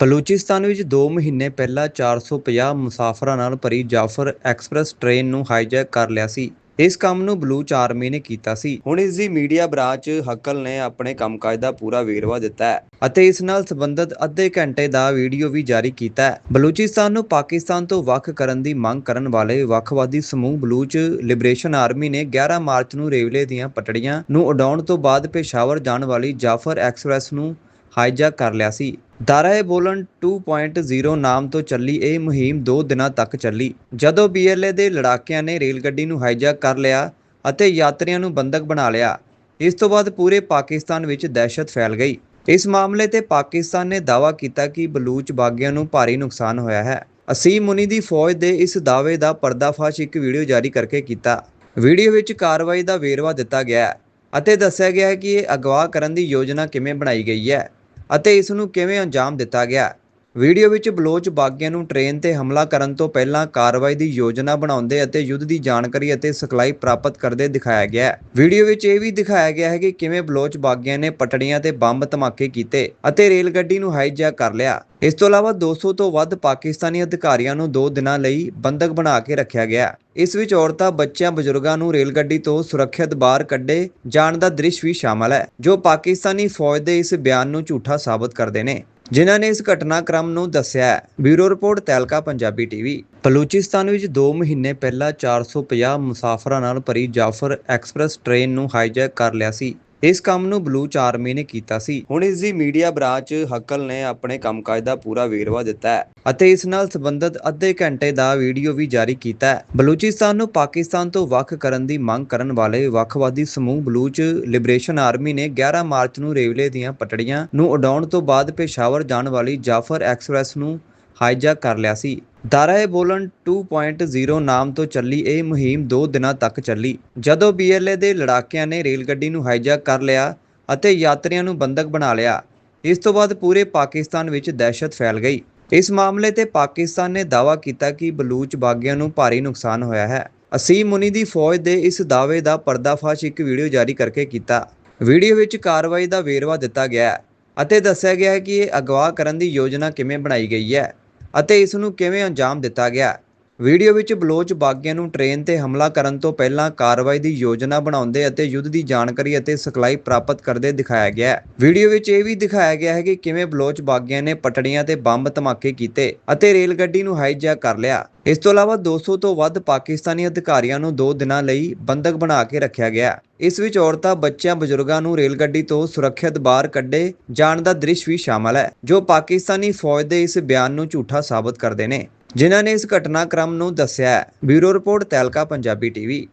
ਬਲੂਚਿਸਤਾਨ ਵਿੱਚ 2 ਮਹੀਨੇ ਪਹਿਲਾਂ 450 ਮੁਸਾਫਰਾਂ ਨਾਲ ਭਰੀ ਜਾਫਰ ਐਕਸਪ੍ਰੈਸ ਟ੍ਰੇਨ ਨੂੰ ਹਾਈਜੈਕ ਕਰ ਲਿਆ ਸੀ। ਇਸ ਕੰਮ ਨੂੰ ਬਲੂਚ ਆਰਮੀ ਨੇ ਕੀਤਾ ਸੀ। ਹੁਣ ਇਸ ਦੀ ਮੀਡੀਆ ਬ੍ਰਾਂਚ ਹੱਕਲ ਨੇ ਆਪਣੇ ਕੰਮਕਾਜ ਦਾ ਪੂਰਾ ਵੇਰਵਾ ਦਿੱਤਾ ਹੈ ਅਤੇ ਇਸ ਨਾਲ ਸੰਬੰਧਿਤ ਅੱਧੇ ਘੰਟੇ ਦਾ ਵੀਡੀਓ ਵੀ ਜਾਰੀ ਕੀਤਾ ਹੈ। ਬਲੂਚਿਸਤਾਨ ਨੂੰ ਪਾਕਿਸਤਾਨ ਤੋਂ ਵੱਖ ਕਰਨ ਦੀ ਮੰਗ ਕਰਨ ਵਾਲੇ ਵੱਖਵਾਦੀ ਸਮੂਹ ਬਲੂਚ ਲਿਬਰੇਸ਼ਨ ਆਰਮੀ ਨੇ 11 ਮਾਰਚ ਨੂੰ ਰੇਲਵੇ ਦੀਆਂ ਪਟੜੀਆਂ ਨੂੰ ਉਡਾਉਣ ਤੋਂ ਬਾਅਦ ਪੇਸ਼ਾਵਰ ਜਾਣ ਵਾਲੀ ਜਾਫਰ ਐਕਸਪ੍ਰੈਸ ਨੂੰ ਹਾਈਜੈਕ ਕਰ ਲਿਆ ਸੀ। ਦਾਰਾਏ ਬੋਲਨ 2.0 ਨਾਮ ਤੋਂ ਚੱਲੀ ਇਹ ਮੁਹਿੰਮ 2 ਦਿਨਾਂ ਤੱਕ ਚੱਲੀ। ਜਦੋਂ ਬੀਐਲਏ ਦੇ ਲੜਾਕਿਆਂ ਨੇ ਰੇਲ ਗੱਡੀ ਨੂੰ ਹਾਈਜੈਕ ਕਰ ਲਿਆ ਅਤੇ ਯਾਤਰੀਆਂ ਨੂੰ ਬੰਦਕ ਬਣਾ ਲਿਆ, ਇਸ ਤੋਂ ਬਾਅਦ ਪੂਰੇ ਪਾਕਿਸਤਾਨ ਵਿੱਚ ਦਹਿਸ਼ਤ ਫੈਲ ਗਈ। ਇਸ ਮਾਮਲੇ ਤੇ ਪਾਕਿਸਤਾਨ ਨੇ ਦਾਅਵਾ ਕੀਤਾ ਕਿ ਬਲੂਚ ਬਾਗੀਆਂ ਨੂੰ ਭਾਰੀ ਨੁਕਸਾਨ ਹੋਇਆ ਹੈ। ਅਸੀਮ ਮੁਨੀ ਦੀ ਫੌਜ ਦੇ ਇਸ ਦਾਅਵੇ ਦਾ ਪਰਦਾਫਾਸ਼ ਇੱਕ ਵੀਡੀਓ ਜਾਰੀ ਕਰਕੇ ਕੀਤਾ। ਵੀਡੀਓ ਵਿੱਚ ਕਾਰਵਾਈ ਦਾ ਵੇਰਵਾ ਦਿੱਤਾ ਗਿਆ ਹੈ ਅਤੇ ਦੱਸਿਆ ਗਿਆ ਹੈ ਕਿ ਇਹ ਅਗਵਾ ਕਰਨ ਦੀ ਯੋਜਨਾ ਕਿਵੇਂ ਬਣਾਈ ਗਈ ਹੈ। ਅਤੇ ਇਸ ਨੂੰ ਕਿਵੇਂ ਅੰਜਾਮ ਦਿੱਤਾ ਗਿਆ? ਵੀਡੀਓ ਵਿੱਚ ਬਲੋਚ ਬਾਗੀਆਂ ਨੂੰ ਟ੍ਰੇਨ ਤੇ ਹਮਲਾ ਕਰਨ ਤੋਂ ਪਹਿਲਾਂ ਕਾਰਵਾਈ ਦੀ ਯੋਜਨਾ ਬਣਾਉਂਦੇ ਅਤੇ ਯੁੱਧ ਦੀ ਜਾਣਕਾਰੀ ਅਤੇ ਸਿਖਲਾਈ ਪ੍ਰਾਪਤ ਕਰਦੇ ਦਿਖਾਇਆ ਗਿਆ ਹੈ। ਵੀਡੀਓ ਵਿੱਚ ਇਹ ਵੀ ਦਿਖਾਇਆ ਗਿਆ ਹੈ ਕਿ ਕਿਵੇਂ ਬਲੋਚ ਬਾਗੀਆਂ ਨੇ ਪਟੜੀਆਂ ਤੇ ਬੰਬ ਧਮਾਕੇ ਕੀਤੇ ਅਤੇ ਰੇਲ ਗੱਡੀ ਨੂੰ ਹਾਈਜੈਕ ਕਰ ਲਿਆ। ਇਸ ਤੋਂ ਇਲਾਵਾ 200 ਤੋਂ ਵੱਧ ਪਾਕਿਸਤਾਨੀ ਅਧਿਕਾਰੀਆਂ ਨੂੰ 2 ਦਿਨਾਂ ਲਈ ਬੰਦਕ ਬਣਾ ਕੇ ਰੱਖਿਆ ਗਿਆ ਇਸ ਵਿੱਚ ਔਰਤਾਂ, ਬੱਚਿਆਂ, ਬਜ਼ੁਰਗਾਂ ਨੂੰ ਰੇਲ ਗੱਡੀ ਤੋਂ ਸੁਰੱਖਿਅਤ ਬਾਹਰ ਕੱਢੇ ਜਾਣ ਦਾ ਦ੍ਰਿਸ਼ ਵੀ ਸ਼ਾਮਲ ਹੈ, ਜੋ ਪਾਕਿਸਤਾਨੀ ਫੌਜ ਦੇ ਇਸ ਬਿਆਨ ਨੂੰ ਝੂਠਾ ਸਾਬਤ ਕਰਦੇ ਨੇ। ਜਿਨ੍ਹਾਂ ਨੇ ਇਸ ਘਟਨਾਕ੍ਰਮ ਨੂੰ ਦੱਸਿਆ bureau report Tehelka Punjabi TV. Balochistan ਵਿੱਚ 2 ਮਹੀਨੇ ਪਹਿਲਾਂ 450 ਮੁਸਾਫਰਾਂ ਨਾਲ ਭਰੀ ਜਾਫਰ ਐਕਸਪ੍ਰੈਸ ਟ੍ਰੇਨ ਨੂੰ ਹਾਈਜੈਕ ਕਰ ਲਿਆ ਸੀ। ਇਸ ਕੰਮ ਨੂੰ ਬਲੂਚ ਆਰਮੀ ਨੇ ਕੀਤਾ ਸੀ। ਹੁਣ ਇਸ ਦੀ ਮੀਡੀਆ ਬ੍ਰਾਂਚ ਹੱਕਲ ਨੇ ਆਪਣੇ ਕੰਮਕਾਜ ਦਾ ਪੂਰਾ ਵੇਰਵਾ ਦਿੱਤਾ ਹੈ ਅਤੇ ਇਸ ਨਾਲ ਸੰਬੰਧਿਤ ਅੱਧੇ ਘੰਟੇ ਦਾ ਵੀਡੀਓ ਵੀ ਜਾਰੀ ਕੀਤਾ ਹੈ। ਬਲੂਚਿਸਤਾਨ ਨੂੰ ਪਾਕਿਸਤਾਨ ਤੋਂ ਵੱਖ ਕਰਨ ਦੀ ਮੰਗ ਕਰਨ ਵਾਲੇ ਵੱਖਵਾਦੀ ਸਮੂਹ ਬਲੂਚ ਲਿਬਰੇਸ਼ਨ ਆਰਮੀ ਨੇ 11 ਮਾਰਚ ਨੂੰ ਰੇਲਵੇ ਦੀਆਂ ਪਟੜੀਆਂ ਨੂੰ ਉਡਾਉਣ ਤੋਂ ਬਾਅਦ ਪੇਸ਼ਾਵਰ ਜਾਣ ਵਾਲੀ ਜਾਫਰ ਐਕਸਪ੍ਰੈਸ ਨੂੰ ਹਾਈਜੈਕ ਕਰ ਲਿਆ ਸੀ। ਦਾਰਾਏ ਬੋਲਨ 2.0 ਨਾਮ ਤੋਂ ਚੱਲੀ ਇਹ ਮੁਹਿੰਮ 2 ਦਿਨਾਂ ਤੱਕ ਚੱਲੀ। ਜਦੋਂ ਬੀਐਲਏ ਦੇ ਲੜਾਕਿਆਂ ਨੇ ਰੇਲ ਗੱਡੀ ਨੂੰ ਹਾਈਜੈਕ ਕਰ ਲਿਆ ਅਤੇ ਯਾਤਰੀਆਂ ਨੂੰ ਬੰਦਕ ਬਣਾ ਲਿਆ, ਇਸ ਤੋਂ ਬਾਅਦ ਪੂਰੇ ਪਾਕਿਸਤਾਨ ਵਿੱਚ ਦਹਿਸ਼ਤ ਫੈਲ ਗਈ। ਇਸ ਮਾਮਲੇ ਤੇ ਪਾਕਿਸਤਾਨ ਨੇ ਦਾਅਵਾ ਕੀਤਾ ਕਿ ਬਲੂਚ ਬਾਗੀਆਂ ਨੂੰ ਭਾਰੀ ਨੁਕਸਾਨ ਹੋਇਆ ਹੈ। ਅਸੀਮ ਮੁਨੀ ਦੀ ਫੌਜ ਦੇ ਇਸ ਦਾਅਵੇ ਦਾ ਪਰਦਾਫਾਸ਼ ਇੱਕ ਵੀਡੀਓ ਜਾਰੀ ਕਰਕੇ ਕੀਤਾ। ਵੀਡੀਓ ਵਿੱਚ ਕਾਰਵਾਈ ਦਾ ਵੇਰਵਾ ਦਿੱਤਾ ਗਿਆ ਹੈ ਅਤੇ ਦੱਸਿਆ ਗਿਆ ਹੈ ਕਿ ਇਹ ਅਗਵਾ ਕਰਨ ਦੀ ਯੋਜਨਾ ਕਿਵੇਂ ਬਣਾਈ ਗਈ ਹੈ। ਅਤੇ ਇਸ ਨੂੰ ਕਿਵੇਂ ਅੰਜਾਮ ਦਿੱਤਾ ਗਿਆ? ਵੀਡੀਓ ਵਿੱਚ ਬਲੋਚ ਬਾਗੀਆਂ ਨੂੰ ਟ੍ਰੇਨ ਤੇ ਹਮਲਾ ਕਰਨ ਤੋਂ ਪਹਿਲਾਂ ਕਾਰਵਾਈ ਦੀ ਯੋਜਨਾ ਬਣਾਉਂਦੇ ਅਤੇ ਯੁੱਧ ਦੀ ਜਾਣਕਾਰੀ ਅਤੇ ਸਿਖਲਾਈ ਪ੍ਰਾਪਤ ਕਰਦੇ ਦਿਖਾਇਆ ਗਿਆ ਹੈ। ਵੀਡੀਓ ਵਿੱਚ ਇਹ ਵੀ ਦਿਖਾਇਆ ਗਿਆ ਹੈ ਕਿ ਕਿਵੇਂ ਬਲੋਚ ਬਾਗੀਆਂ ਨੇ ਪਟੜੀਆਂ ਤੇ ਬੰਬ ਧਮਾਕੇ ਕੀਤੇ ਅਤੇ ਰੇਲ ਗੱਡੀ ਨੂੰ ਹਾਈਜੈਕ ਕਰ ਲਿਆ। ਇਸ ਤੋਂ ਇਲਾਵਾ 200 ਤੋਂ ਵੱਧ ਪਾਕਿਸਤਾਨੀ ਅਧਿਕਾਰੀਆਂ ਨੂੰ 2 ਦਿਨਾਂ ਲਈ ਬੰਦਕ ਬਣਾ ਕੇ ਰੱਖਿਆ ਗਿਆ ਇਸ ਵਿੱਚ ਔਰਤਾਂ, ਬੱਚਿਆਂ, ਬਜ਼ੁਰਗਾਂ ਨੂੰ ਰੇਲ ਗੱਡੀ ਤੋਂ ਸੁਰੱਖਿਅਤ ਬਾਹਰ ਕੱਢੇ ਜਾਣ ਦਾ ਦ੍ਰਿਸ਼ ਵੀ ਸ਼ਾਮਲ ਹੈ, ਜੋ ਪਾਕਿਸਤਾਨੀ ਫੌਜ ਦੇ ਇਸ ਬਿਆਨ ਨੂੰ ਝੂਠਾ ਸਾਬਤ ਕਰਦੇ ਨੇ। ਜਿਨ੍ਹਾਂ ਨੇ ਇਸ ਘਟਨਾਕ੍ਰਮ ਨੂੰ ਦੱਸਿਆ bureau report Tehelka Punjabi TV.